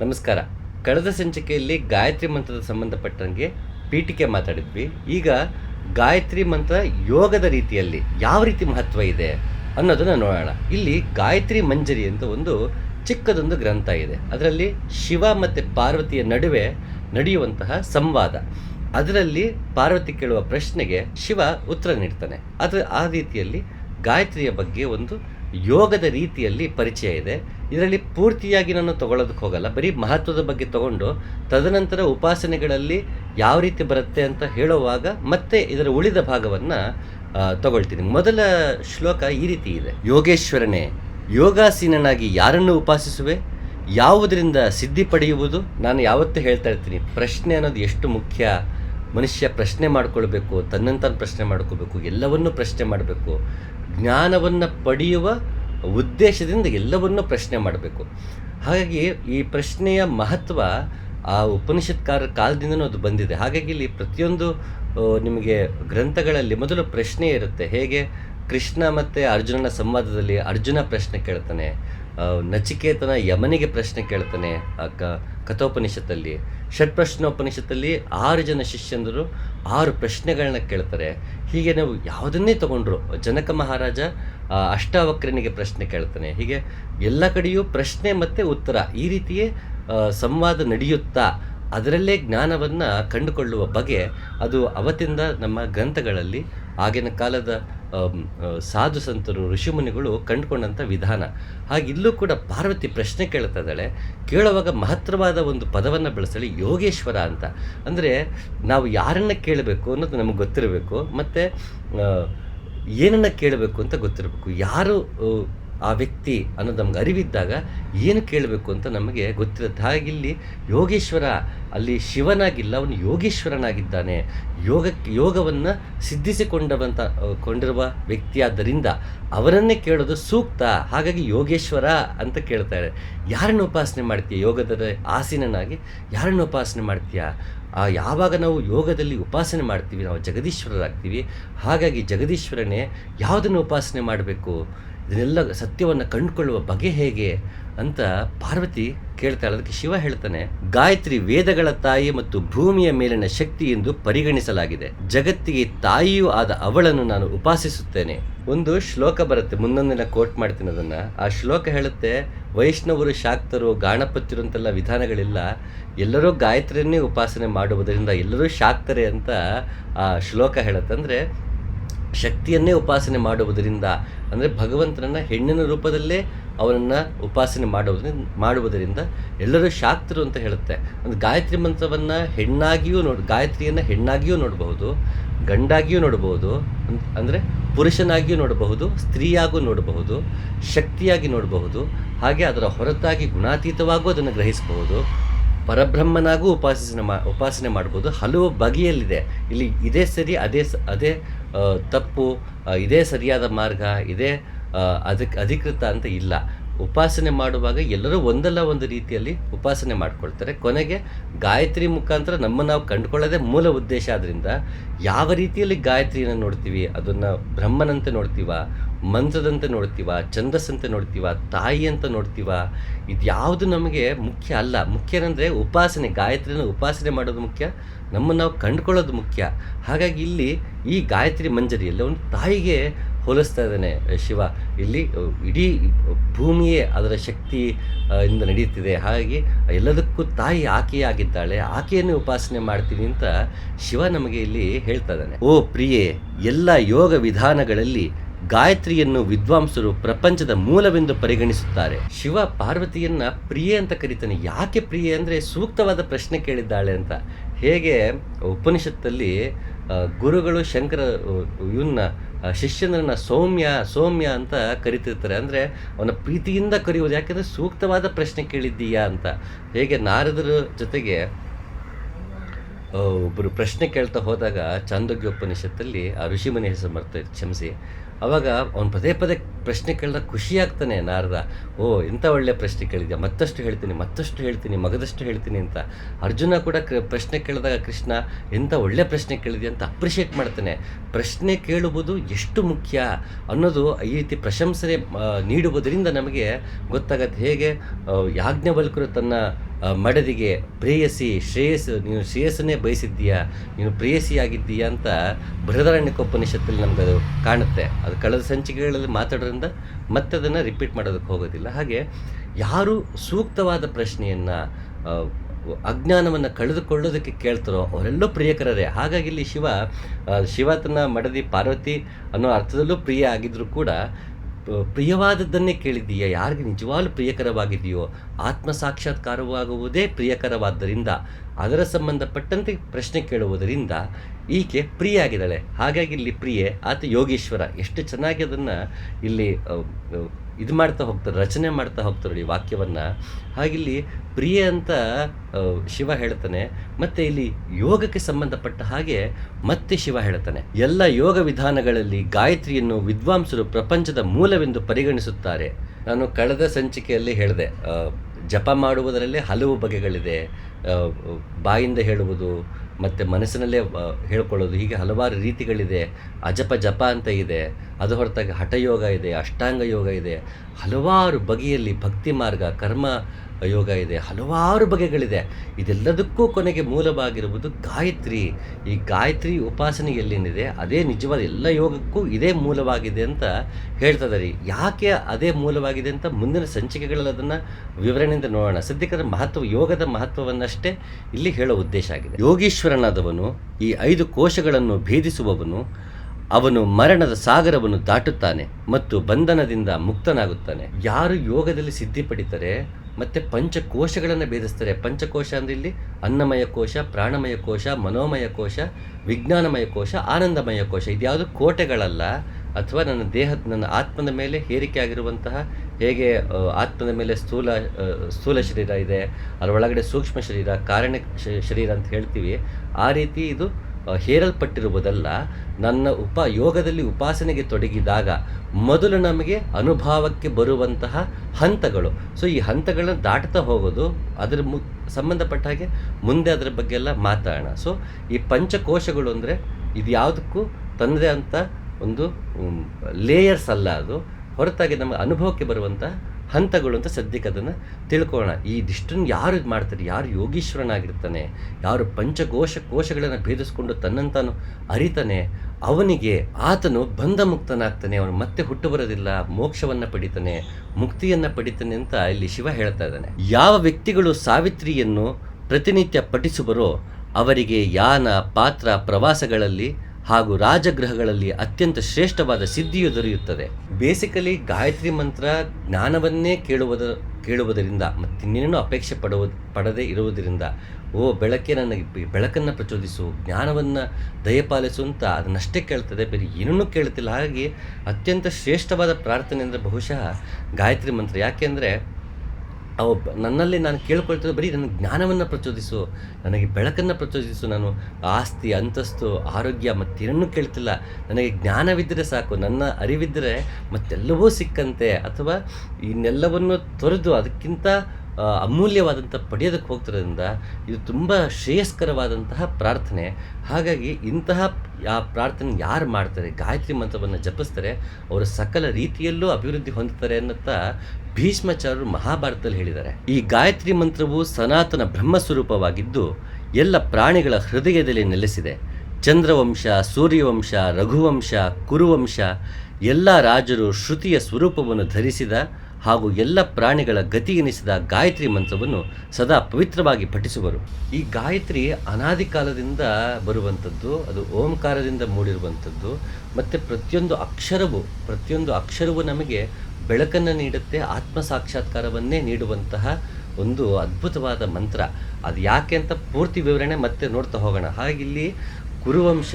ನಮಸ್ಕಾರ. ಕಳೆದ ಸಂಚಿಕೆಯಲ್ಲಿ ಗಾಯತ್ರಿ ಮಂತ್ರದ ಸಂಬಂಧಪಟ್ಟಂಗೆ ಪೀಠಿಕೆ ಮಾತಾಡಿದ್ವಿ. ಈಗ ಗಾಯತ್ರಿ ಮಂತ್ರ ಯೋಗದ ರೀತಿಯಲ್ಲಿ ಯಾವ ರೀತಿ ಮಹತ್ವ ಇದೆ ಅನ್ನೋದನ್ನು ನೋಡೋಣ. ಇಲ್ಲಿ ಗಾಯತ್ರಿ ಮಂಜರಿ ಅಂತ ಒಂದು ಚಿಕ್ಕದೊಂದು ಗ್ರಂಥ ಇದೆ. ಅದರಲ್ಲಿ ಶಿವ ಮತ್ತು ಪಾರ್ವತಿಯ ನಡುವೆ ನಡೆಯುವಂತಹ ಸಂವಾದ. ಅದರಲ್ಲಿ ಪಾರ್ವತಿ ಕೇಳುವ ಪ್ರಶ್ನೆಗೆ ಶಿವ ಉತ್ತರ ನೀಡ್ತಾನೆ. ಅದು ಆ ರೀತಿಯಲ್ಲಿ ಗಾಯತ್ರಿಯ ಬಗ್ಗೆ ಒಂದು ಯೋಗದ ರೀತಿಯಲ್ಲಿ ಪರಿಚಯ ಇದೆ. ಇದರಲ್ಲಿ ಪೂರ್ತಿಯಾಗಿ ನಾನು ತಗೊಳ್ಳೋದಕ್ಕೆ ಹೋಗಲ್ಲ. ಬರೀ ಮಹತ್ವದ ಬಗ್ಗೆ ತಗೊಂಡು ತದನಂತರ ಉಪಾಸನೆಗಳಲ್ಲಿ ಯಾವ ರೀತಿ ಬರುತ್ತೆ ಅಂತ ಹೇಳುವಾಗ ಮತ್ತೆ ಇದರ ಉಳಿದ ಭಾಗವನ್ನು ತಗೊಳ್ತೀನಿ. ಮೊದಲ ಶ್ಲೋಕ ಈ ರೀತಿ ಇದೆ. ಯೋಗೇಶ್ವರನೇ, ಯೋಗಾಸೀನನಾಗಿ ಯಾರನ್ನು ಉಪಾಸಿಸುವೆ? ಯಾವುದರಿಂದ ಸಿದ್ಧಿ ಪಡೆಯುವುದು? ನಾನು ಯಾವತ್ತೂ ಹೇಳ್ತಾ ಇರ್ತೀನಿ. ಪ್ರಶ್ನೆ ಅನ್ನೋದು ಎಷ್ಟು ಮುಖ್ಯ? ಮನುಷ್ಯ ಪ್ರಶ್ನೆ ಮಾಡ್ಕೊಳ್ಬೇಕು, ತನ್ನಂತಾನು ಪ್ರಶ್ನೆ ಮಾಡ್ಕೋಬೇಕು ಎಲ್ಲವನ್ನೂ ಪ್ರಶ್ನೆ ಮಾಡಬೇಕು. ಜ್ಞಾನವನ್ನು ಪಡೆಯುವ ಉದ್ದೇಶದಿಂದ ಎಲ್ಲವನ್ನೂ ಪ್ರಶ್ನೆ ಮಾಡಬೇಕು. ಹಾಗಾಗಿ ಈ ಪ್ರಶ್ನೆಯ ಮಹತ್ವ ಆ ಉಪನಿಷತ್ಕಾರ ಕಾಲದಿಂದನೂ ಅದು ಬಂದಿದೆ. ಹಾಗಾಗಿ ಇಲ್ಲಿ ಪ್ರತಿಯೊಂದು ನಿಮಗೆ ಗ್ರಂಥಗಳಲ್ಲಿ ಮೊದಲು ಪ್ರಶ್ನೆ ಇರುತ್ತೆ. ಹೇಗೆ? ಕೃಷ್ಣ ಮತ್ತು ಅರ್ಜುನನ ಸಂವಾದದಲ್ಲಿ ಅರ್ಜುನ ಪ್ರಶ್ನೆ ಕೇಳ್ತಾನೆ. ನಚಿಕೇತನ ಯಮನಿಗೆ ಪ್ರಶ್ನೆ ಕೇಳ್ತಾನೆ, ಆ ಕಥೋಪನಿಷತ್ತಲ್ಲಿ. ಷಟ್ಪ್ರಶ್ನೋಪನಿಷತ್ತಲ್ಲಿ ಆರು ಜನ ಶಿಷ್ಯಂದರು ಆರು ಪ್ರಶ್ನೆಗಳನ್ನ ಕೇಳ್ತಾರೆ. ಹೀಗೆ ನಾವು ಯಾವುದನ್ನೇ ತಗೊಂಡ್ರು, ಜನಕ ಮಹಾರಾಜ ಅಷ್ಟಾವಕ್ರನಿಗೆ ಪ್ರಶ್ನೆ ಕೇಳ್ತಾನೆ. ಹೀಗೆ ಎಲ್ಲ ಕಡೆಯೂ ಪ್ರಶ್ನೆ ಮತ್ತು ಉತ್ತರ, ಈ ರೀತಿಯೇ ಸಂವಾದ ನಡೆಯುತ್ತಾ, ಅದರಲ್ಲೇ ಜ್ಞಾನವನ್ನು ಕಂಡುಕೊಳ್ಳುವ ಬಗೆ ಅದು ಅವತ್ತಿಂದ ನಮ್ಮ ಗ್ರಂಥಗಳಲ್ಲಿ ಆಗಿನ ಕಾಲದ ಸಾಧು ಸಂತರು ಋಷಿಮುನಿಗಳು ಕಂಡುಕೊಂಡಂಥ ವಿಧಾನ. ಹಾಗೆ ಇಲ್ಲೂ ಕೂಡ ಪಾರ್ವತಿ ಪ್ರಶ್ನೆ ಕೇಳ್ತಾ ಇದ್ದಾಳೆ, ಕೇಳುವಾಗ ಮಹತ್ತರವಾದ ಒಂದು ಪದವನ್ನು ಬಳಸಲಿ ಯೋಗೇಶ್ವರ ಅಂತ. ಅಂದರೆ ನಾವು ಯಾರನ್ನು ಕೇಳಬೇಕು ಅನ್ನೋದು ನಮಗೆ ಗೊತ್ತಿರಬೇಕು, ಮತ್ತು ಏನನ್ನು ಕೇಳಬೇಕು ಅಂತ ಗೊತ್ತಿರಬೇಕು. ಯಾರು ಆ, ವ್ಯಕ್ತಿ ಅನ್ನೋದು ನಮ್ಗೆ ಅರಿವಿದ್ದಾಗ ಏನು ಕೇಳಬೇಕು ಅಂತ ನಮಗೆ ಗೊತ್ತಿರುತ್ತೆ. ಇಲ್ಲಿ ಯೋಗೇಶ್ವರ ಅಲ್ಲಿ ಶಿವನಾಗಿಲ್ಲ ಅವನು ಯೋಗೇಶ್ವರನಾಗಿದ್ದಾನೆ. ಯೋಗಕ್ಕೆ ಯೋಗವನ್ನು ಸಿದ್ಧಿಸಿಕೊಂಡವಂತ ಕೊಂಡಿರುವ ವ್ಯಕ್ತಿಯಾದ್ದರಿಂದ ಅವರನ್ನೇ ಕೇಳೋದು ಸೂಕ್ತ. ಹಾಗಾಗಿ ಯೋಗೇಶ್ವರ ಅಂತ ಕೇಳ್ತಾರೆ ಯಾರನ್ನು ಉಪಾಸನೆ ಮಾಡ್ತೀಯ? ಯೋಗದ ಆಸೀನನಾಗಿ ಯಾರನ್ನು ಉಪಾಸನೆ ಮಾಡ್ತೀಯ? ಆ ಯಾವಾಗ ನಾವು ಯೋಗದಲ್ಲಿ ಉಪಾಸನೆ ಮಾಡ್ತೀವಿ ನಾವು ಜಗದೀಶ್ವರರಾಗ್ತೀವಿ ಹಾಗಾಗಿ ಜಗದೀಶ್ವರನೇ ಯಾವುದನ್ನು ಉಪಾಸನೆ ಮಾಡಬೇಕು? ಇದನ್ನೆಲ್ಲ ಸತ್ಯವನ್ನು ಕಂಡುಕೊಳ್ಳುವ ಬಗೆ ಹೇಗೆ ಅಂತ ಪಾರ್ವತಿ ಕೇಳ್ತಾಳೆ ಅದಕ್ಕೆ ಶಿವ ಹೇಳ್ತಾನೆ, ಗಾಯತ್ರಿ ವೇದಗಳ ತಾಯಿ ಮತ್ತು ಭೂಮಿಯ ಮೇಲಿನ ಶಕ್ತಿ ಎಂದು ಪರಿಗಣಿಸಲಾಗಿದೆ. ಜಗತ್ತಿಗೆ ತಾಯಿಯೂ ಆದ ಅವಳನ್ನು ನಾನು ಉಪಾಸಿಸುತ್ತೇನೆ. ಒಂದು ಶ್ಲೋಕ ಬರುತ್ತೆ ಮುಂದೊಂದಿನ ಕೋಟ್ ಮಾಡ್ತೀನಿ ಅದನ್ನ. ಆ ಶ್ಲೋಕ ಹೇಳುತ್ತೆ, ವೈಷ್ಣವರು ಶಾಕ್ತರು, ಗಾಣಪತ್ಯರು ಅಂತೆಲ್ಲ ವಿಧಾನಗಳಿಲ್ಲ. ಎಲ್ಲರೂ ಗಾಯತ್ರಿಯನ್ನೇ ಉಪಾಸನೆ ಮಾಡುವುದರಿಂದ ಎಲ್ಲರೂ ಶಾಕ್ತರೆ ಅಂತ ಆ ಶ್ಲೋಕ ಹೇಳುತ್ತೆ. ಅಂದರೆ ಶಕ್ತಿಯನ್ನೇ ಉಪಾಸನೆ ಮಾಡುವುದರಿಂದ, ಅಂದರೆ ಭಗವಂತನನ್ನು ಹೆಣ್ಣಿನ ರೂಪದಲ್ಲೇ ಅವನನ್ನು ಉಪಾಸನೆ ಮಾಡುವುದರಿಂದ ಮಾಡುವುದರಿಂದ ಎಲ್ಲರೂ ಶಾಕ್ತರು ಅಂತ ಹೇಳುತ್ತೆ. ಒಂದು ಗಾಯತ್ರಿ ಮಂತ್ರವನ್ನು ಹೆಣ್ಣಾಗಿಯೂ ನೋಡಿ, ಗಾಯತ್ರಿಯನ್ನು ಹೆಣ್ಣಾಗಿಯೂ ನೋಡಬಹುದು, ಗಂಡಾಗಿಯೂ ನೋಡಬಹುದು ಅಂದರೆ ಪುರುಷನಾಗಿಯೂ ನೋಡಬಹುದು, ಸ್ತ್ರೀಯಾಗೂ ನೋಡಬಹುದು, ಶಕ್ತಿಯಾಗಿ ನೋಡಬಹುದು, ಹಾಗೆ ಅದರ ಹೊರತಾಗಿ ಗುಣಾತೀತವಾಗೂ ಅದನ್ನು ಗ್ರಹಿಸಬಹುದು, ಪರಬ್ರಹ್ಮನಾಗೂ ಉಪಾಸನೆ ಮಾ, ಉಪಾಸನೆ ಮಾಡ್ಬೋದು ಹಲವು ಬಗೆಯಲ್ಲಿದೆ. ಇಲ್ಲಿ ಇದೇ ಸರಿ, ಅದೇ ಅದೇ ತಪ್ಪು ಇದೇ ಸರಿಯಾದ ಮಾರ್ಗ ಇದೇ ಅದಕ್ಕೆ ಅಧಿಕೃತ ಅಂತ ಇಲ್ಲ. ಉಪಾಸನೆ ಮಾಡುವಾಗ ಎಲ್ಲರೂ ಒಂದಲ್ಲ ಒಂದು ರೀತಿಯಲ್ಲಿ ಉಪಾಸನೆ ಮಾಡ್ಕೊಳ್ತಾರೆ. ಕೊನೆಗೆ ಗಾಯತ್ರಿ ಮುಖಾಂತರ ನಮ್ಮ ನಾವು ಕಂಡುಕೊಳ್ಳೋದೇ ಮೂಲ ಉದ್ದೇಶ ಆದ್ದರಿಂದ ಯಾವ ರೀತಿಯಲ್ಲಿ ಗಾಯತ್ರಿಯನ್ನು ನೋಡ್ತೀವಿ, ಅದನ್ನು ಬ್ರಹ್ಮನಂತೆ ನೋಡ್ತೀವ, ಮಂತ್ರದಂತೆ ನೋಡ್ತೀವ, ಛಂದಸ್ಸಂತೆ ನೋಡ್ತೀವ, ತಾಯಿ ಅಂತ ನೋಡ್ತೀವ ಇದು ಯಾವುದು ನಮಗೆ ಮುಖ್ಯ ಅಲ್ಲ. ಮುಖ್ಯ ಏನಂದರೆ ಉಪಾಸನೆ, ಗಾಯತ್ರಿಯನ್ನು ಉಪಾಸನೆ ಮಾಡೋದು ಮುಖ್ಯ ನಮ್ಮನ್ನು ನಾವು ಕಂಡುಕೊಳ್ಳೋದು ಮುಖ್ಯ. ಹಾಗಾಗಿ ಇಲ್ಲಿ ಈ ಗಾಯತ್ರಿ ಮಂಜರಿಯಲ್ಲಿ ಒಂದು ತಾಯಿಗೆ ಹೋಲಿಸ್ತಾ ಇದ್ದಾನೆ ಶಿವ. ಇಲ್ಲಿ ಇಡೀ ಭೂಮಿಯೇ ಅದರ ಶಕ್ತಿ ಇಂದ ನಡೆಯುತ್ತಿದೆ. ಹಾಗಾಗಿ ಎಲ್ಲದಕ್ಕೂ ತಾಯಿ ಆಕೆಯೇ ಆಗಿದ್ದಾಳೆ. ಆಕೆಯನ್ನೇ ಉಪಾಸನೆ ಮಾಡ್ತೀನಿ ಅಂತ ಶಿವ ನಮಗೆ ಇಲ್ಲಿ ಹೇಳ್ತಾ ಇದ್ದಾನೆ. ಓ ಪ್ರಿಯೆ, ಎಲ್ಲ ಯೋಗ ವಿಧಾನಗಳಲ್ಲಿ ಗಾಯತ್ರಿಯನ್ನು ವಿದ್ವಾಂಸರು ಪ್ರಪಂಚದ ಮೂಲವೆಂದು ಪರಿಗಣಿಸುತ್ತಾರೆ. ಶಿವ ಪಾರ್ವತಿಯನ್ನ ಪ್ರಿಯೆ ಅಂತ ಕರೀತಾನೆ. ಯಾಕೆ ಪ್ರಿಯೆ ಅಂದರೆ ಸೂಕ್ತವಾದ ಪ್ರಶ್ನೆ ಕೇಳಿದ್ದಾಳೆ ಅಂತ. ಹೇಗೆ, ಉಪನಿಷತ್ತಲ್ಲಿ ಗುರುಗಳು ಶಂಕರ ಇವನ್ನ ಶಿಷ್ಯನನ್ನ ಸೌಮ್ಯ ಸೌಮ್ಯ ಅಂತ ಕರಿತಿರ್ತಾರೆ. ಅಂದರೆ ಅವನ ಪ್ರೀತಿಯಿಂದ ಕರೆಯುವುದು. ಯಾಕೆಂದರೆ ಸೂಕ್ತವಾದ ಪ್ರಶ್ನೆ ಕೇಳಿದ್ದೀಯಾ ಅಂತ. ಹೇಗೆ ನಾರದರ ಜೊತೆಗೆ ಒಬ್ಬರು ಪ್ರಶ್ನೆ ಕೇಳ್ತಾ ಹೋದಾಗ ಚಾಂದೋಗ್ಯ ಉಪನಿಷತ್ತಲ್ಲಿ ಆ ಋಷಿಮುನಿ ಹೆಸರು ಮರ್ತ, ಕ್ಷಮಿಸಿ. ಅವಾಗ ಅವ್ನು ಪದೇ ಪದೇ ಪ್ರಶ್ನೆ ಕೇಳಿದಾಗ ಖುಷಿ ಆಗ್ತಾನೆ, ನಾರದ. ಓ, ಇಂಥ ಒಳ್ಳೆಯ ಪ್ರಶ್ನೆ ಕೇಳಿದ್ಯಾ? ಮತ್ತಷ್ಟು ಹೇಳ್ತೀನಿ ಮತ್ತಷ್ಟು ಹೇಳ್ತೀನಿ, ಮಗದಷ್ಟು ಹೇಳ್ತೀನಿ ಅಂತ. ಅರ್ಜುನ ಕೂಡ ಪ್ರಶ್ನೆ ಕೇಳಿದಾಗ, ಕೃಷ್ಣ, ಎಂಥ ಒಳ್ಳೆಯ ಪ್ರಶ್ನೆ ಕೇಳಿದ್ಯಾ? ಅಂತ ಅಪ್ರಿಷಿಯೇಟ್ ಮಾಡ್ತಾನೆ. ಪ್ರಶ್ನೆ ಕೇಳುವುದು ಎಷ್ಟು ಮುಖ್ಯ ಅನ್ನೋದು ಈ ರೀತಿ ಪ್ರಶಂಸನೆ ನೀಡುವುದರಿಂದ ನಮಗೆ ಗೊತ್ತಾಗತ್ತೆ. ಹೇಗೆ? ಯಾಜ್ಞವಲ್ಕರು ತನ್ನ ಮಡದಿಗೆ, ಪ್ರೇಯಸಿ, ಶ್ರೇಯಸ್ಸು, ನೀನು ಶ್ರೇಯಸ್ಸನ್ನೇ ಬಯಸಿದ್ದೀಯಾ, ನೀನು ಪ್ರೇಯಸಿಯಾಗಿದ್ದೀಯಾ ಅಂತ ಬೃಹದಾರಣ್ಯಕೋಪನಿಷತ್ತಲ್ಲಿ ನಮ್ಗೆ ಅದು ಕಾಣುತ್ತೆ. ಅದು ಕಳೆದ ಸಂಚಿಕೆಗಳಲ್ಲಿ ಮಾತಾಡೋದ್ರಿಂದ ಮತ್ತೆ ಅದನ್ನು ರಿಪೀಟ್ ಮಾಡೋದಕ್ಕೆ ಹೋಗೋದಿಲ್ಲ. ಹಾಗೆ ಯಾರು ಸೂಕ್ತವಾದ ಪ್ರಶ್ನೆಯನ್ನು ಅಜ್ಞಾನವನ್ನು ಕಳೆದುಕೊಳ್ಳೋದಕ್ಕೆ ಕೇಳ್ತಾರೋ ಅವರೆಲ್ಲೂ ಪ್ರಿಯಕರರೇ. ಹಾಗಾಗಿ ಇಲ್ಲಿ ಶಿವ ಶಿವ ತನ್ನ ಮಡದಿ ಪಾರ್ವತಿ ಅನ್ನೋ ಅರ್ಥದಲ್ಲೂ ಪ್ರಿಯ ಆಗಿದ್ದರೂ ಕೂಡ ಪ್ರಿಯವಾದದ್ದನ್ನೇ ಕೇಳಿದ್ದೀಯಾ? ಯಾರಿಗೆ ನಿಜವಾಗ್ಲೂ ಪ್ರಿಯಕರವಾಗಿದೆಯೋ ಆತ್ಮ ಸಾಕ್ಷಾತ್ಕಾರವಾಗುವುದೇ ಪ್ರಿಯಕರವಾದ್ದರಿಂದ, ಅದರ ಸಂಬಂಧಪಟ್ಟಂತೆ ಪ್ರಶ್ನೆ ಕೇಳುವುದರಿಂದ ಈಕೆ ಪ್ರಿಯ ಆಗಿದ್ದಾಳೆ ಹಾಗಾಗಿ ಇಲ್ಲಿ ಪ್ರಿಯೆ, ಆತ ಯೋಗೀಶ್ವರ. ಎಷ್ಟು ಚೆನ್ನಾಗಿ ಅದನ್ನು ಇಲ್ಲಿ ಇದು ಮಾಡ್ತಾ ಹೋಗ್ತಾರೆ, ರಚನೆ ಮಾಡ್ತಾ ಹೋಗ್ತಾರೆ ಈ ವಾಕ್ಯವನ್ನು. ಹಾಗಿಲ್ಲಿ ಪ್ರಿಯ ಅಂತ ಶಿವ ಹೇಳ್ತಾನೆ, ಮತ್ತು ಇಲ್ಲಿ ಯೋಗಕ್ಕೆ ಸಂಬಂಧಪಟ್ಟ ಹಾಗೆ ಮತ್ತೆ ಶಿವ ಹೇಳ್ತಾನೆ. ಎಲ್ಲ ಯೋಗ ವಿಧಾನಗಳಲ್ಲಿ ಗಾಯತ್ರಿಯನ್ನು ವಿದ್ವಾಂಸರು ಪ್ರಪಂಚದ ಮೂಲವೆಂದು ಪರಿಗಣಿಸುತ್ತಾರೆ. ನಾನು ಕಳೆದ ಸಂಚಿಕೆಯಲ್ಲಿ ಹೇಳಿದೆ ಜಪ ಮಾಡುವುದರಲ್ಲಿ ಹಲವು ಬಗೆಗಳಿದೆ. ಬಾಯಿಂದ ಹೇಳುವುದು ಮತ್ತು ಮನಸ್ಸಿನಲ್ಲೇ ಹೇಳ್ಕೊಳ್ಳೋದು ಹೀಗೆ ಹಲವಾರು ರೀತಿಗಳಿದೆ. ಅಜಪ ಜಪ ಅಂತ ಇದೆ. ಅದು ಹೊರತಾಗಿ ಹಠಯೋಗ ಇದೆ, ಅಷ್ಟಾಂಗ ಯೋಗ ಇದೆ. ಹಲವಾರು ಬಗೆಯಲ್ಲಿ ಭಕ್ತಿ ಮಾರ್ಗ, ಕರ್ಮ ಯೋಗ ಇದೆ. ಹಲವಾರು ಬಗೆಗಳಿದೆ. ಇದೆಲ್ಲದಕ್ಕೂ ಕೊನೆಗೆ ಮೂಲವಾಗಿರುವುದು ಗಾಯತ್ರಿ. ಈ ಗಾಯತ್ರಿ ಉಪಾಸನೆ ಎಲ್ಲಿನಿದೆ ಅದೇ ನಿಜವಾದ ಎಲ್ಲ ಯೋಗಕ್ಕೂ ಇದೇ ಮೂಲವಾಗಿದೆ ಅಂತ ಹೇಳ್ತಾ ಇದ್ದಾರೆ ಯಾಕೆ ಅದೇ ಮೂಲವಾಗಿದೆ ಅಂತ ಮುಂದಿನ ಸಂಚಿಕೆಗಳಲ್ಲಿ ಅದನ್ನು ವಿವರಣೆಯಿಂದ ನೋಡೋಣ. ಸದ್ಯಕ್ಕೆ ಮಹತ್ವ, ಯೋಗದ ಮಹತ್ವವನ್ನಷ್ಟೇ ಇಲ್ಲಿ ಹೇಳೋ ಉದ್ದೇಶ ಆಗಿದೆ. ಯೋಗೀಶ್ವರನಾದವನು ಈ ಐದು ಕೋಶಗಳನ್ನು ಭೇದಿಸುವವನು, ಅವನು ಮರಣದ ಸಾಗರವನ್ನು ದಾಟುತ್ತಾನೆ ಮತ್ತು ಬಂಧನದಿಂದ ಮುಕ್ತನಾಗುತ್ತಾನೆ. ಯಾರು ಯೋಗದಲ್ಲಿ ಸಿದ್ಧಿ ಪಡಿತಾರೆ ಮತ್ತೆ ಪಂಚಕೋಶಗಳನ್ನು ಭೇದಿಸ್ತಾರೆ? ಪಂಚಕೋಶ ಅಂದ್ರೆ ಇಲ್ಲಿ ಅನ್ನಮಯ ಕೋಶ, ಪ್ರಾಣಮಯ ಕೋಶ, ಮನೋಮಯ ಕೋಶ, ವಿಜ್ಞಾನಮಯ ಕೋಶ, ಆನಂದಮಯ ಕೋಶ. ಇದ್ಯಾವುದು ಕೋಟೆಗಳಲ್ಲ, ಅಥವಾ ನನ್ನ ದೇಹ, ನನ್ನ ಆತ್ಮದ ಮೇಲೆ ಹೇರಿಕೆ ಆಗಿರುವಂತಹ ಹೇಗೆ ಆತ್ಮದ ಮೇಲೆ ಸ್ಥೂಲ ಸ್ಥೂಲ ಶರೀರ ಇದೆ ಅದರೊಳಗಡೆ ಸೂಕ್ಷ್ಮ ಶರೀರ, ಕಾರಣ ಶರೀರ ಅಂತ ಹೇಳ್ತೀವಿ. ಆ ರೀತಿ ಇದು ಹೇರಲ್ಪಟ್ಟಿರುವುದಲ್ಲ, ನನ್ನ ಉಪ, ಯೋಗದಲ್ಲಿ ಉಪಾಸನೆಗೆ ತೊಡಗಿದಾಗ ಮೊದಲು ನಮಗೆ ಅನುಭವಕ್ಕೆ ಬರುವಂತಹ ಹಂತಗಳು. ಸೊ ಈ ಹಂತಗಳನ್ನು ದಾಟ್ತಾ ಹೋಗೋದು, ಅದರ ಮು, ಸಂಬಂಧಪಟ್ಟ ಹಾಗೆ ಮುಂದೆ ಅದರ ಬಗ್ಗೆ ಎಲ್ಲ ಮಾತಾಡೋಣ. ಸೊ ಈ ಪಂಚಕೋಶಗಳು ಅಂದರೆ ಇದು ಯಾವುದಕ್ಕೂ ತನ್ನದೇ ಅಂತ ಒಂದು ಲೇಯರ್ಸ್ ಅಲ್ಲ ಅದು. ಹೊರತಾಗಿ ನಮ್ಮ ಅನುಭವಕ್ಕೆ ಬರುವಂಥ ಹಂತಗಳು ಅಂತ ಸದ್ಯಕ್ಕೆ ಅದನ್ನು ತಿಳ್ಕೊಳ್ಳೋಣ. ಈ ದಿಷ್ಟನ್ನು ಯಾರು ಮಾಡ್ತಾರೆ? ಯಾರು ಯೋಗೀಶ್ವರನಾಗಿರ್ತಾನೆ? ಯಾರು ಪಂಚಕೋಶ ಕೋಶಗಳನ್ನು ಭೇದಿಸ್ಕೊಂಡು ತನ್ನಂತಾನು ಅರಿತಾನೆ? ಅವನಿಗೆ ಆತನು ಬಂಧ ಮುಕ್ತನಾಗ್ತಾನೆ ಅವನು ಮತ್ತೆ ಹುಟ್ಟು ಬರೋದಿಲ್ಲ ಮೋಕ್ಷವನ್ನು ಪಡಿತಾನೆ, ಮುಕ್ತಿಯನ್ನು ಪಡಿತಾನೆ ಅಂತ ಇಲ್ಲಿ ಶಿವ ಹೇಳ್ತಾ ಇದ್ದಾನೆ. ಯಾವ ವ್ಯಕ್ತಿಗಳು ಸಾವಿತ್ರಿಯನ್ನು ಪ್ರತಿನಿತ್ಯ ಪಠಿಸುವರೋ ಅವರಿಗೆ ಯಾನ, ಪಾತ್ರ, ಪ್ರವಾಸಗಳಲ್ಲಿ ಹಾಗೂ ರಾಜಗೃಹಗಳಲ್ಲಿ ಅತ್ಯಂತ ಶ್ರೇಷ್ಠವಾದ ಸಿದ್ಧಿಯು ದೊರೆಯುತ್ತದೆ. ಬೇಸಿಕಲಿ ಗಾಯತ್ರಿ ಮಂತ್ರ ಜ್ಞಾನವನ್ನೇ ಕೇಳುವುದ, ಕೇಳುವುದರಿಂದ ಮತ್ತಿನ್ನೇನು ಅಪೇಕ್ಷೆ ಪಡುವ, ಪಡದೇ ಇರುವುದರಿಂದ, ಓ ಬೆಳಕೆ ನನಗೆ ಬೆಳಕನ್ನು ಪ್ರಚೋದಿಸು, ಜ್ಞಾನವನ್ನು ದಯಪಾಲಿಸು ಅಂತ ಅದನ್ನಷ್ಟೇ ಕೇಳ್ತದೆ, ಬೇರೆ ಏನನ್ನೂ ಕೇಳ್ತಿಲ್ಲ. ಹಾಗಾಗಿ ಅತ್ಯಂತ ಶ್ರೇಷ್ಠವಾದ ಪ್ರಾರ್ಥನೆ ಅಂದರೆ ಬಹುಶಃ ಗಾಯತ್ರಿ ಮಂತ್ರ. ಯಾಕೆಂದರೆ ಅವು ನನ್ನಲ್ಲಿ ನಾನು ಕೇಳ್ಕೊಳ್ತಿರೋ ಬರೀ ನನ್ನ ಜ್ಞಾನವನ್ನು ಪ್ರಚೋದಿಸು, ನನಗೆ ಬೆಳಕನ್ನು ಪ್ರಚೋದಿಸು, ನಾನು ಆಸ್ತಿ, ಅಂತಸ್ತು, ಆರೋಗ್ಯ ಮತ್ತೇನನ್ನೂ ಕೇಳ್ತಿಲ್ಲ. ನನಗೆ ಜ್ಞಾನವಿದ್ದರೆ ಸಾಕು, ನನ್ನ ಅರಿವಿದ್ದರೆ ಮತ್ತೆಲ್ಲವೂ ಸಿಕ್ಕಂತೆ. ಅಥವಾ ಇನ್ನೆಲ್ಲವನ್ನು ತೊರೆದು ಅದಕ್ಕಿಂತ ಅಮೂಲ್ಯವಾದಂಥ ಪಡೆಯೋದಕ್ಕೆ ಹೋಗ್ತಿರೋದ್ರಿಂದ ಇದು ತುಂಬ ಶ್ರೇಯಸ್ಕರವಾದಂತಹ ಪ್ರಾರ್ಥನೆ. ಹಾಗಾಗಿ ಇಂತಹ ಆ ಪ್ರಾರ್ಥನೆ ಯಾರು ಮಾಡ್ತಾರೆ, ಗಾಯತ್ರಿ ಮಂತ್ರವನ್ನು ಜಪಿಸ್ತಾರೆ, ಅವರು ಸಕಲ ರೀತಿಯಲ್ಲೂ ಅಭಿವೃದ್ಧಿ ಹೊಂದುತ್ತಾರೆ ಅನ್ನುತ್ತಾ ಭೀಷ್ಮಾಚಾರ್ಯರು ಮಹಾಭಾರತದಲ್ಲಿ ಹೇಳಿದ್ದಾರೆ. ಈ ಗಾಯತ್ರಿ ಮಂತ್ರವು ಸನಾತನ ಬ್ರಹ್ಮಸ್ವರೂಪವಾಗಿದ್ದು ಎಲ್ಲ ಪ್ರಾಣಿಗಳ ಹೃದಯದಲ್ಲಿ ನೆಲೆಸಿದೆ. ಚಂದ್ರವಂಶ, ಸೂರ್ಯವಂಶ, ರಘುವಂಶ, ಕುರುವಂಶ, ಎಲ್ಲ ರಾಜರು ಶ್ರುತಿಯ ಸ್ವರೂಪವನ್ನು ಧರಿಸಿದ ಹಾಗೂ ಎಲ್ಲ ಪ್ರಾಣಿಗಳ ಗತಿ ಎನಿಸಿದ ಗಾಯತ್ರಿ ಮಂತ್ರವನ್ನು ಸದಾ ಪವಿತ್ರವಾಗಿ ಪಠಿಸುವರು. ಈ ಗಾಯತ್ರಿ ಅನಾದಿ ಕಾಲದಿಂದ ಬರುವಂಥದ್ದು, ಅದು ಓಂಕಾರದಿಂದ ಮೂಡಿರುವಂಥದ್ದು, ಮತ್ತು ಪ್ರತಿಯೊಂದು ಅಕ್ಷರವು ಪ್ರತಿಯೊಂದು ಅಕ್ಷರವು ನಮಗೆ ಬೆಳಕನ್ನು ನೀಡುತ್ತೆ, ಆತ್ಮ ಸಾಕ್ಷಾತ್ಕಾರವನ್ನೇ ನೀಡುವಂತಹ ಒಂದು ಅದ್ಭುತವಾದ ಮಂತ್ರ. ಅದು ಯಾಕೆ ಅಂತ ಪೂರ್ತಿ ವಿವರಣೆ ಮತ್ತೆ ನೋಡ್ತಾ ಹೋಗೋಣ. ಹಾಗಿಲ್ಲಿ ಕುರುವಂಶ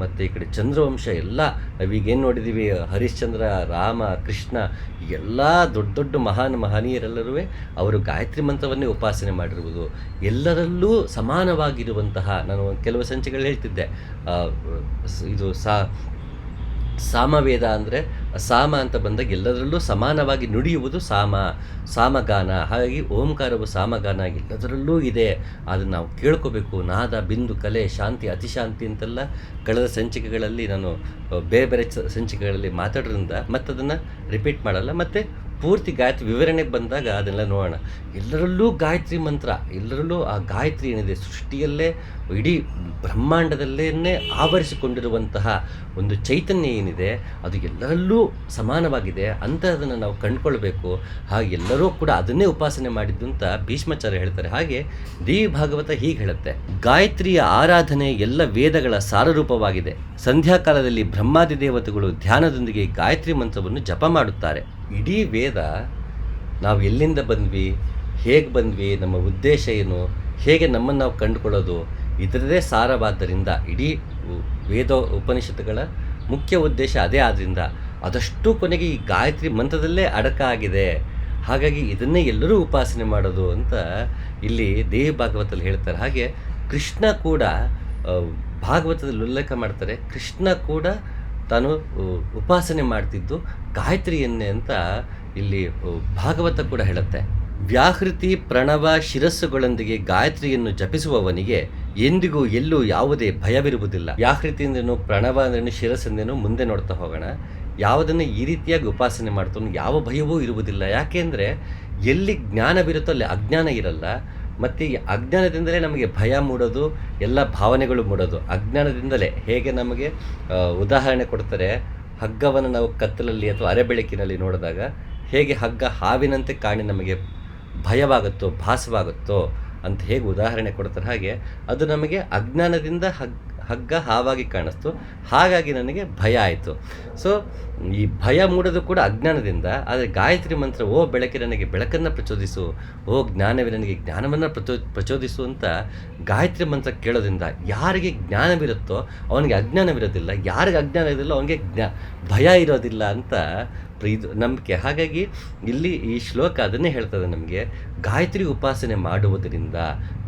ಮತ್ತು ಈ ಕಡೆ ಚಂದ್ರವಂಶ ಎಲ್ಲ ನಾವೀಗೇನು ನೋಡಿದ್ದೀವಿ ಹರಿಶ್ಚಂದ್ರ, ರಾಮ, ಕೃಷ್ಣ ಎಲ್ಲ ದೊಡ್ಡ ದೊಡ್ಡ ಮಹಾನ್ ಮಹನೀಯರೆಲ್ಲರೂ ಅವರು ಗಾಯತ್ರಿ ಮಂತ್ರವನ್ನೇ ಉಪಾಸನೆ ಮಾಡಿರುವುದು. ಎಲ್ಲರಲ್ಲೂ ಸಮಾನವಾಗಿರುವಂತಹ, ನಾನು ಕೆಲವು ಸಂಚಿಗಳು ಹೇಳ್ತಿದ್ದೆ ಇದು ಸಾ ಸಾಮವೇದ ಅಂದರೆ ಸಾಮ ಅಂತ ಬಂದಾಗ ಎಲ್ಲದರಲ್ಲೂ ಸಮಾನವಾಗಿ ನುಡಿಯುವುದು ಸಾಮ, ಸಾಮಗಾನ. ಹಾಗಾಗಿ ಓಂಕಾರವು ಸಾಮಗಾನ ಎಲ್ಲದರಲ್ಲೂ ಇದೆ. ಅದನ್ನು ನಾವು ಕೇಳ್ಕೋಬೇಕು. ನಾದ, ಬಿಂದು, ಕಲೆ, ಶಾಂತಿ, ಅತಿಶಾಂತಿ ಅಂತೆಲ್ಲ ಕಳೆದ ಸಂಚಿಕೆಗಳಲ್ಲಿ ನಾನು ಬೇರೆ ಬೇರೆ ಸಂಚಿಕೆಗಳಲ್ಲಿ ಮಾತಾಡೋದ್ರಿಂದ ಮತ್ತದನ್ನು ರಿಪೀಟ್ ಮಾಡಲ್ಲ. ಮತ್ತು ಪೂರ್ತಿ ಗಾಯತ್ರಿ ವಿವರಣೆಗೆ ಬಂದಾಗ ಅದನ್ನೆಲ್ಲ ನೋಡೋಣ. ಎಲ್ಲರಲ್ಲೂ ಗಾಯತ್ರಿ ಮಂತ್ರ, ಎಲ್ಲರಲ್ಲೂ ಆ ಗಾಯತ್ರಿ ಏನಿದೆ ಸೃಷ್ಟಿಯಲ್ಲೇ, ಇಡೀ ಬ್ರಹ್ಮಾಂಡದಲ್ಲೇ ಆವರಿಸಿಕೊಂಡಿರುವಂತಹ ಒಂದು ಚೈತನ್ಯ ಏನಿದೆ, ಅದು ಎಲ್ಲರಲ್ಲೂ ಸಮಾನವಾಗಿದೆ, ಅಂತ ಅದನ್ನು ನಾವು ಕಂಡುಕೊಳ್ಬೇಕು. ಹಾಗೆ ಎಲ್ಲರೂ ಕೂಡ ಅದನ್ನೇ ಉಪಾಸನೆ ಮಾಡಿದ್ದು ಅಂತ ಭೀಷ್ಮಾಚಾರ್ಯ ಹೇಳ್ತಾರೆ. ಹಾಗೆ ದೇವಿ ಭಾಗವತ ಹೀಗೆ ಹೇಳುತ್ತೆ, ಗಾಯತ್ರಿಯ ಆರಾಧನೆ ಎಲ್ಲ ವೇದಗಳ ಸಾರರೂಪವಾಗಿದೆ. ಸಂಧ್ಯಾಕಾಲದಲ್ಲಿ ಬ್ರಹ್ಮಾದಿ ದೇವತೆಗಳು ಧ್ಯಾನದೊಂದಿಗೆ ಗಾಯತ್ರಿ ಮಂತ್ರವನ್ನು ಜಪ ಮಾಡುತ್ತಾರೆ. ಇಡೀ ವೇದ ನಾವು ಎಲ್ಲಿಂದ ಬಂದ್ವಿ, ಹೇಗೆ ಬಂದ್ವಿ, ನಮ್ಮ ಉದ್ದೇಶ ಏನು, ಹೇಗೆ ನಮ್ಮನ್ನು ನಾವು ಕಂಡುಕೊಳ್ಳೋದು ಇದರದೇ ಸಾರವಾದ್ದರಿಂದ, ಇಡೀ ವೇದ ಉಪನಿಷತ್ತುಗಳ ಮುಖ್ಯ ಉದ್ದೇಶ ಅದೇ ಆದ್ದರಿಂದ ಅದಷ್ಟು ಕೊನೆಗೆ ಈ ಗಾಯತ್ರಿ ಮಂತ್ರದಲ್ಲೇ ಅಡಕ ಆಗಿದೆ. ಹಾಗಾಗಿ ಇದನ್ನೇ ಎಲ್ಲರೂ ಉಪಾಸನೆ ಮಾಡೋದು ಅಂತ ಇಲ್ಲಿ ದೇವಿ ಭಾಗವತಲ್ಲಿ ಹೇಳ್ತಾರೆ. ಹಾಗೆ ಕೃಷ್ಣ ಕೂಡ ಭಾಗವತದಲ್ಲಿ ಉಲ್ಲೇಖ ಮಾಡ್ತಾರೆ. ಕೃಷ್ಣ ಕೂಡ ತಾನು ಉಪಾಸನೆ ಮಾಡ್ತಿದ್ದು ಗಾಯತ್ರಿಯನ್ನೇ ಅಂತ ಇಲ್ಲಿ ಭಾಗವತ ಕೂಡ ಹೇಳುತ್ತೆ. ವ್ಯಾಹೃತಿ ಪ್ರಣವ ಶಿರಸ್ಸುಗಳೊಂದಿಗೆ ಗಾಯತ್ರಿಯನ್ನು ಜಪಿಸುವವನಿಗೆ ಎಂದಿಗೂ ಎಲ್ಲೂ ಯಾವುದೇ ಭಯವಿರುವುದಿಲ್ಲ. ವ್ಯಾಹೃತಿ ಅಂದ್ರೇನು ಪ್ರಣವ ಅಂದ್ರೇನು ಶಿರಸ್ ಅಂದ್ರೇನು ಮುಂದೆ ನೋಡ್ತಾ ಹೋಗೋಣ. ಯಾವುದನ್ನು ಈ ರೀತಿಯಾಗಿ ಉಪಾಸನೆ ಮಾಡ್ತಾನೋ, ಯಾವ ಭಯವೂ ಇರುವುದಿಲ್ಲ. ಯಾಕೆಂದರೆ, ಎಲ್ಲಿ ಜ್ಞಾನವಿರುತ್ತೋ ಅಲ್ಲಿ ಅಜ್ಞಾನ ಇರಲ್ಲ. ಮತ್ತು ಈ ಅಜ್ಞಾನದಿಂದಲೇ ನಮಗೆ ಭಯ ಮೂಡೋದು, ಎಲ್ಲ ಭಾವನೆಗಳು ಮೂಡೋದು. ಅಜ್ಞಾನದಿಂದಲೇ ಹೇಗೆ ನಮಗೆ ಉದಾಹರಣೆ ಕೊಡ್ತಾರೆ, ಹಗ್ಗವನ್ನು ನಾವು ಕತ್ತಲಲ್ಲಿ ಅಥವಾ ಅರೆಬೆಳಕಿನಲ್ಲಿ ನೋಡಿದಾಗ ಹೇಗೆ ಹಗ್ಗ ಹಾವಿನಂತೆ ಕಾಣಿ ನಮಗೆ ಭಯವಾಗುತ್ತೋ, ಭಾಸವಾಗುತ್ತೋ ಅಂತ ಹೇಗೆ ಉದಾಹರಣೆ ಕೊಡ್ತಾರೆ ಹಾಗೆ ಅದು ನಮಗೆ ಅಜ್ಞಾನದಿಂದ ಹಗ್ ಹಗ್ಗ ಹಾವಾಗಿ ಕಾಣಿಸ್ತು. ಹಾಗಾಗಿ ನನಗೆ ಭಯ ಆಯಿತು. ಸೊ ಈ ಭಯ ಮೂಡೋದು ಕೂಡ ಅಜ್ಞಾನದಿಂದ, ಆದರೆ ಗಾಯತ್ರಿ ಮಂತ್ರ, ಓ ಬೆಳಕೆ ನನಗೆ ಬೆಳಕನ್ನು ಪ್ರಚೋದಿಸು, ಓ ಜ್ಞಾನವೇ ನನಗೆ ಜ್ಞಾನವನ್ನು ಪ್ರಚೋ, ಪ್ರಚೋದಿಸು ಅಂತ ಗಾಯತ್ರಿ ಮಂತ್ರ ಕೇಳೋದ್ರಿಂದ ಯಾರಿಗೆ ಜ್ಞಾನವಿರುತ್ತೋ ಅವನಿಗೆ ಅಜ್ಞಾನವಿರೋದಿಲ್ಲ. ಯಾರಿಗೆ ಅಜ್ಞಾನ ಇರೋದಿಲ್ಲ ಅವನಿಗೆ ಜ್ಞಾ, ಭಯ ಇರೋದಿಲ್ಲ ಅಂತ ಇದು ನಂಬಿಕೆ. ಹಾಗಾಗಿ ಇಲ್ಲಿ ಈ ಶ್ಲೋಕ ಅದನ್ನೇ ಹೇಳ್ತದೆ ನಮಗೆ. ಗಾಯತ್ರಿ ಉಪಾಸನೆ ಮಾಡುವುದರಿಂದ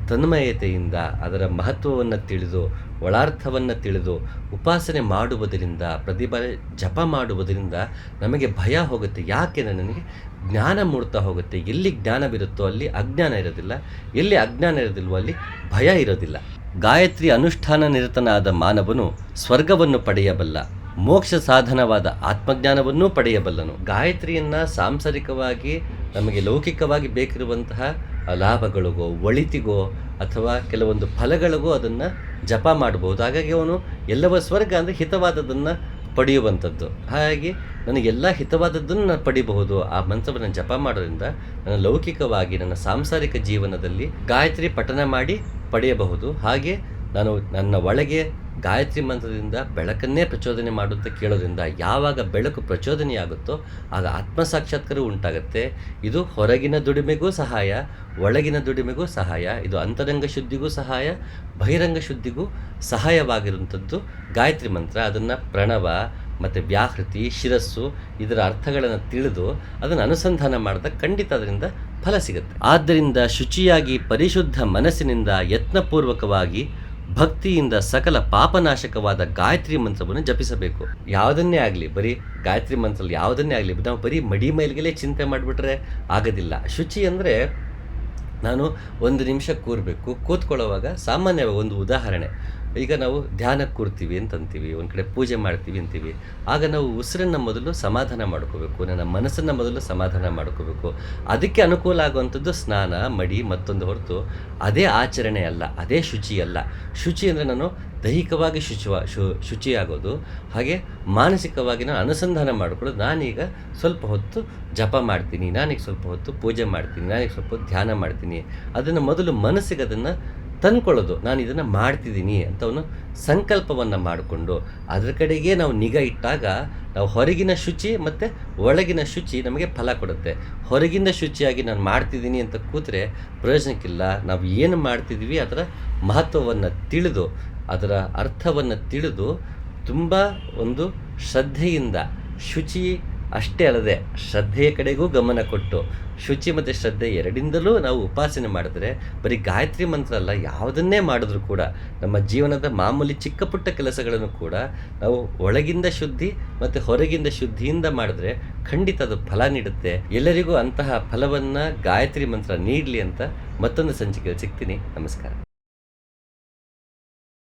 ತನ್ಮಯತೆಯಿಂದ ಅದರ ಮಹತ್ವವನ್ನು ತಿಳಿದು, ಒಳಾರ್ಥವನ್ನು ತಿಳಿದು, ಉಪಾಸನೆ ಮಾಡುವುದರಿಂದ, ಪ್ರತಿಭಾ ಜಪ ಮಾಡುವುದರಿಂದ ನಮಗೆ ಭಯ ಹೋಗುತ್ತೆ. ಯಾಕೆ ನನಗೆ ಜ್ಞಾನ ಮೂಡ್ತಾ ಹೋಗುತ್ತೆ. ಎಲ್ಲಿ ಜ್ಞಾನವಿರುತ್ತೋ ಅಲ್ಲಿ ಅಜ್ಞಾನ ಇರೋದಿಲ್ಲ. ಎಲ್ಲಿ ಅಜ್ಞಾನ ಇರೋದಿಲ್ವೋ ಅಲ್ಲಿ ಭಯ ಇರೋದಿಲ್ಲ. ಗಾಯತ್ರಿ ಅನುಷ್ಠಾನ ನಿರತನಾದ ಮಾನವನು ಸ್ವರ್ಗವನ್ನು ಪಡೆಯಬಲ್ಲ, ಮೋಕ್ಷ ಸಾಧನವಾದ ಆತ್ಮಜ್ಞಾನವನ್ನೂ ಪಡೆಯಬಲ್ಲನು. ಗಾಯತ್ರಿಯನ್ನು ಸಾಂಸಾರಿಕವಾಗಿ, ನಮಗೆ ಲೌಕಿಕವಾಗಿ ಬೇಕಿರುವಂತಹ ಲಾಭಗಳಿಗೋ, ಒಳಿತಿಗೋ ಅಥವಾ ಕೆಲವೊಂದು ಫಲಗಳಿಗೋ ಅದನ್ನು ಜಪ ಮಾಡಬಹುದು ಹಾಗಾಗಿ ಅವನು ಎಲ್ಲವ ಸ್ವರ್ಗ ಅಂದರೆ ಹಿತವಾದದನ್ನು ಪಡೆಯುವಂಥದ್ದು. ಹಾಗಾಗಿ ನನಗೆಲ್ಲ ಹಿತವಾದದ್ದನ್ನು ನಾನು ಪಡಿಬಹುದು. ಆ ಮಂತ್ರವನ್ನು ಜಪ ಮಾಡೋದ್ರಿಂದ ನನ್ನ ಲೌಕಿಕವಾಗಿ, ನನ್ನ ಸಾಂಸಾರಿಕ ಜೀವನದಲ್ಲಿ ಗಾಯತ್ರಿ ಪಠನ ಮಾಡಿ ಪಡೆಯಬಹುದು. ಹಾಗೆ ನಾನು ನನ್ನ ಒಳಗೆ ಗಾಯತ್ರಿ ಮಂತ್ರದಿಂದ ಬೆಳಕನ್ನೇ ಪ್ರಚೋದನೆ ಮಾಡುತ್ತಾ ಕೇಳೋದ್ರಿಂದ ಯಾವಾಗ ಬೆಳಕು ಪ್ರಚೋದನೆಯಾಗುತ್ತೋ ಆಗ ಆತ್ಮ ಸಾಕ್ಷಾತ್ಕಾರ ಉಂಟಾಗುತ್ತೆ. ಇದು ಹೊರಗಿನ ದುಡಿಮೆಗೂ ಸಹಾಯ, ಒಳಗಿನ ದುಡಿಮೆಗೂ ಸಹಾಯ, ಇದು ಅಂತರಂಗ ಶುದ್ಧಿಗೂ ಸಹಾಯ, ಬಹಿರಂಗ ಶುದ್ಧಿಗೂ ಸಹಾಯವಾಗಿರುವಂಥದ್ದು ಗಾಯತ್ರಿ ಮಂತ್ರ. ಅದನ್ನು ಪ್ರಣವ ಮತ್ತು ವ್ಯಾಹೃತಿ, ಶಿರಸ್ಸು ಇದರ ಅರ್ಥಗಳನ್ನು ತಿಳಿದು ಅದನ್ನು ಅನುಸಂಧಾನ ಮಾಡಿದಾಗ ಖಂಡಿತ ಅದರಿಂದ ಫಲ ಸಿಗುತ್ತೆ. ಆದ್ದರಿಂದ ಶುಚಿಯಾಗಿ ಪರಿಶುದ್ಧ ಮನಸ್ಸಿನಿಂದ ಯತ್ನಪೂರ್ವಕವಾಗಿ ಭಕ್ತಿಯಿಂದ ಸಕಲ ಪಾಪನಾಶಕವಾದ ಗಾಯತ್ರಿ ಮಂತ್ರವನ್ನು ಜಪಿಸಬೇಕು. ಯಾವುದನ್ನೇ ಆಗಲಿ, ಬರೀ ಗಾಯತ್ರಿ ಮಂತ್ರ ಯಾವುದನ್ನೇ ಆಗಲಿ, ನಾವು ಬರೀ ಮಡಿ ಮೈಲ್ಗೆಲೇ ಚಿಂತೆ ಮಾಡಿಬಿಟ್ರೆ ಆಗೋದಿಲ್ಲ. ಶುಚಿ ಅಂದರೆ ನಾನು ಒಂದು ನಿಮಿಷ ಕೂರಬೇಕು. ಕೂತ್ಕೊಳ್ಳೋವಾಗ ಸಾಮಾನ್ಯವಾಗಿ ಒಂದು ಉದಾಹರಣೆ. ಈಗ ನಾವು ಧ್ಯಾನಕ್ಕೆ ಕೂರ್ತೀವಿ ಅಂತಂತೀವಿ, ಒಂದು ಕಡೆ ಪೂಜೆ ಮಾಡ್ತೀವಿ ಅಂತೀವಿ. ಆಗ ನಾವು ಉಸಿರನ್ನು ಮೊದಲು ಸಮಾಧಾನ ಮಾಡ್ಕೋಬೇಕು, ನನ್ನ ಮನಸ್ಸನ್ನು ಮೊದಲು ಸಮಾಧಾನ ಮಾಡ್ಕೋಬೇಕು. ಅದಕ್ಕೆ ಅನುಕೂಲ ಆಗುವಂಥದ್ದು ಸ್ನಾನ, ಮಡಿ, ಮತ್ತೊಂದು ಹೊರತು ಅದೇ ಆಚರಣೆ ಅಲ್ಲ, ಅದೇ ಶುಚಿ ಅಲ್ಲ. ಶುಚಿ ಅಂದರೆ ನಾನು ದೈಹಿಕವಾಗಿ ಶುಚಿವ, ಶು, ಶುಚಿಯಾಗೋದು, ಹಾಗೆ ಮಾನಸಿಕವಾಗಿ ನಾನು ಅನುಸಂಧಾನ ಮಾಡಿಕೊಳ್ಳೋದು. ನಾನೀಗ ಸ್ವಲ್ಪ ಹೊತ್ತು ಜಪ ಮಾಡ್ತೀನಿ, ನಾನೀಗ ಸ್ವಲ್ಪ ಹೊತ್ತು ಪೂಜೆ ಮಾಡ್ತೀನಿ, ನಾನೀಗ ಸ್ವಲ್ಪ ಹೊತ್ತು ಧ್ಯಾನ ಮಾಡ್ತೀನಿ. ಅದನ್ನು ಮೊದಲು ಮನಸ್ಸಿಗೆ ಅದನ್ನು ತಂದ್ಕೊಳ್ಳೋದು. ನಾನು ಇದನ್ನು ಮಾಡ್ತಿದ್ದೀನಿ ಅಂತ ಅವನು ಸಂಕಲ್ಪವನ್ನು ಮಾಡಿಕೊಂಡು ಅದರ ಕಡೆಗೆ ನಾವು ನಿಗಾ ಇಟ್ಟಾಗ ನಾವು ಹೊರಗಿನ ಶುಚಿ ಮತ್ತು ಒಳಗಿನ ಶುಚಿ ನಮಗೆ ಫಲ ಕೊಡುತ್ತೆ. ಹೊರಗಿಂದ ಶುಚಿಯಾಗಿ ನಾನು ಮಾಡ್ತಿದ್ದೀನಿ ಅಂತ ಕೂತ್ರೆ ಪ್ರಯೋಜನಕ್ಕಿಲ್ಲ. ನಾವು ಏನು ಮಾಡ್ತಿದ್ದೀವಿ ಅದರ ಮಹತ್ವವನ್ನು ತಿಳಿದು, ಅದರ ಅರ್ಥವನ್ನು ತಿಳಿದು ತುಂಬ ಒಂದು ಶ್ರದ್ಧೆಯಿಂದ ಶುಚಿ ಅಷ್ಟೇ ಅಲ್ಲದೆ ಶ್ರದ್ಧೆಯ ಕಡೆಗೂ ಗಮನ ಕೊಟ್ಟು ಶುಚಿ ಮತ್ತು ಶ್ರದ್ಧೆ ಎರಡಿಂದಲೂ ನಾವು ಉಪಾಸನೆ ಮಾಡಿದ್ರೆ ಬರೀ ಗಾಯತ್ರಿ ಮಂತ್ರ ಅಲ್ಲ, ಯಾವುದನ್ನೇ ಮಾಡಿದ್ರೂ ಕೂಡ ನಮ್ಮ ಜೀವನದ ಮಾಮೂಲಿ ಚಿಕ್ಕ ಪುಟ್ಟ ಕೆಲಸಗಳನ್ನು ಕೂಡ ನಾವು ಒಳಗಿಂದ ಶುದ್ಧಿ ಮತ್ತು ಹೊರಗಿಂದ ಶುದ್ಧಿಯಿಂದ ಮಾಡಿದ್ರೆ ಖಂಡಿತ ಅದು ಫಲ ನೀಡುತ್ತೆ. ಎಲ್ಲರಿಗೂ ಅಂತಹ ಫಲವನ್ನು ಗಾಯತ್ರಿ ಮಂತ್ರ ನೀಡಲಿ ಅಂತ ಮತ್ತೊಂದು ಸಂಚಿಕೆಯಲ್ಲಿ ಸಿಗ್ತೀನಿ. ನಮಸ್ಕಾರ.